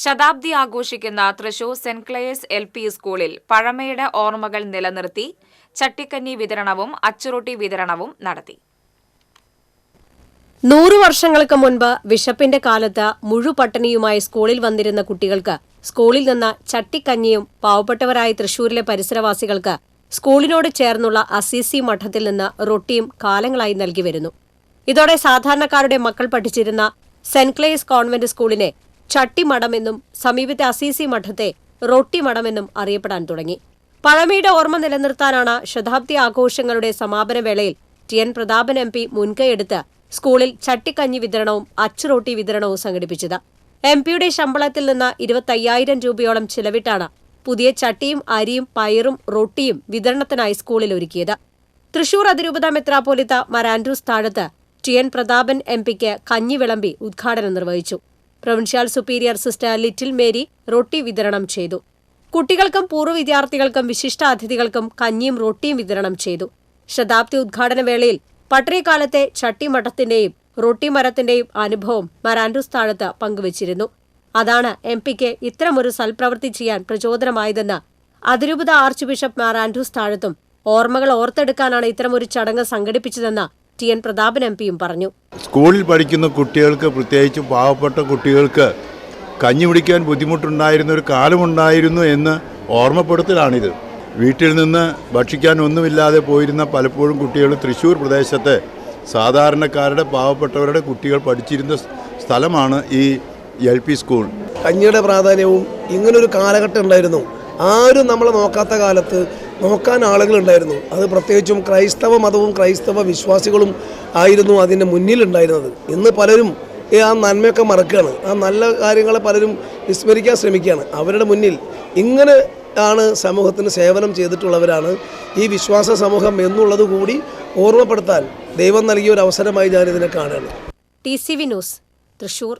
ശതാബ്ദി ആഘോഷിക്കുന്ന Thrissur saint Clare's L P സ്കൂളിൽ പഴമയുടെ ഓർമ്മകൾ നിലനിർത്തി ചട്ടിക്കന്നി വിതരണവും അച്ചുറൊട്ടി വിതരണവും നടത്തി. നൂറു വർഷങ്ങൾക്ക് മുൻപ് വിശപ്പിന്റെ കാലത്ത് മുഴുപട്ടിണിയുമായി സ്കൂളിൽ വന്നിരുന്ന കുട്ടികൾക്ക് സ്കൂളിൽ നിന്ന് ചട്ടിക്കഞ്ഞിയും പാവപ്പെട്ടവരായ തൃശൂരിലെ പരിസരവാസികൾക്ക് സ്കൂളിനോട് ചേർന്നുള്ള അസീസി മഠത്തിൽ നിന്ന് റൊട്ടിയും കാലങ്ങളായി നൽകി വരുന്നു. ഇതോടെ സാധാരണക്കാരുടെ മക്കൾ പഠിച്ചിരുന്ന സെന്റ് ക്ലേസ് കോൺവെന്റ് സ്കൂളിനെ ചട്ടിമഠമെന്നും സമീപത്തെ അസീസി മഠത്തെ റൊട്ടിമഠമെന്നും അറിയപ്പെടാൻ തുടങ്ങി. പഴമയുടെ ഓർമ്മ നിലനിർത്താനാണ് ശതാബ്ദി ആഘോഷങ്ങളുടെ സമാപന വേളയിൽ T N Prathapan M P മുൻകൈയെടുത്ത് സ്കൂളിൽ ചട്ടിക്കഞ്ഞി വിതരണവും അച്ചുറോട്ടി വിതരണവും സംഘടിപ്പിച്ചത്. എം പിയുടെ ശമ്പളത്തിൽ നിന്ന് ഇരുപത്തയ്യായിരം രൂപയോളം ചിലവിട്ടാണ് പുതിയ ചട്ടിയും അരിയും പയറും റൊട്ടിയും വിതരണത്തിനായി സ്കൂളിൽ ഒരുക്കിയത്. തൃശൂർ അതിരൂപത മെത്രാപ്പോലിത്ത Mar Andrews Thazhath T N Prathapan M പിക്ക് കഞ്ഞി വിളമ്പി ഉദ്ഘാടനം നിർവഹിച്ചു. Provincial superior sister Little Mary റൊട്ടി വിതരണം ചെയ്തു. കുട്ടികൾക്കും പൂർവ വിദ്യാർത്ഥികൾക്കും വിശിഷ്ട അതിഥികൾക്കും കഞ്ഞിയും റൊട്ടിയും വിതരണം ചെയ്തു. ശതാബ്ദി ഉദ്ഘാടന വേളയിൽ പട്ടറിക്കാലത്തെ ചട്ടിമഠത്തിന്റെയും റൊട്ടി മരത്തിന്റെയും അനുഭവം മരാൻഡൂസ് താഴത്ത് പങ്കുവച്ചിരുന്നു. അതാണ് എം പിക്ക് ഇത്തരമൊരു സൽപ്രവൃത്തി ചെയ്യാൻ പ്രചോദനമായതെന്ന് അതിരൂപത ആർച്ച് ബിഷപ്പ് മാർ ആൻഡ്രൂസ് താഴത്തും ഓർമ്മകൾ ഓർത്തെടുക്കാനാണ് ഇത്തരമൊരു ചടങ്ങ് സംഘടിപ്പിച്ചതെന്ന് ടി എൻ പ്രതാപൻ എം പിയും പറഞ്ഞു. സ്കൂളിൽ പഠിക്കുന്ന കുട്ടികൾക്ക് പ്രത്യേകിച്ച് പാവപ്പെട്ട കുട്ടികൾക്ക് കഞ്ഞി കുടിക്കാൻ ബുദ്ധിമുട്ടുണ്ടായിരുന്ന ഒരു കാലമുണ്ടായിരുന്നു എന്ന് ഓർമ്മപ്പെടുത്തലാണിത്. വീട്ടിൽ നിന്ന് ഭക്ഷിക്കാൻ ഒന്നുമില്ലാതെ പോയിരുന്ന പലപ്പോഴും കുട്ടികൾ തൃശ്ശൂർ പ്രദേശത്തെ സാധാരണക്കാരുടെ പാവപ്പെട്ടവരുടെ കുട്ടികൾ പഠിച്ചിരുന്ന സ്ഥലമാണ് ഈ എൽ പി സ്കൂൾ. കഞ്ഞിയുടെ പ്രാധാന്യവും ഇങ്ങനൊരു കാലഘട്ടം ഉണ്ടായിരുന്നു. ആരും നമ്മളെ നോക്കാത്ത കാലത്ത് നോക്കാൻ ആളുകളുണ്ടായിരുന്നു. അത് പ്രത്യേകിച്ചും ക്രൈസ്തവ മതവും ക്രൈസ്തവ വിശ്വാസികളും ആയിരുന്നു അതിന്റെ മുന്നിലുണ്ടായിരുന്നത്. ഇന്ന് പലരും ആ നന്മയൊക്കെ മറക്കുകയാണ്. ആ നല്ല കാര്യങ്ങളെ പലരും വിസ്മരിക്കാൻ ശ്രമിക്കുകയാണ്. അവരുടെ മുന്നിൽ ഇങ്ങനെ ആണ് സമൂഹത്തിന് സേവനം ചെയ്തിട്ടുള്ളവരാണ് ഈ വിശ്വാസ സമൂഹം എന്നുള്ളത് കൂടി ഓർമ്മപ്പെടുത്താൻ ദൈവം നൽകിയ ഒരു അവസരമായി ഞാനിതിനെ കാണുകയാണ്. T C V news Thrissur.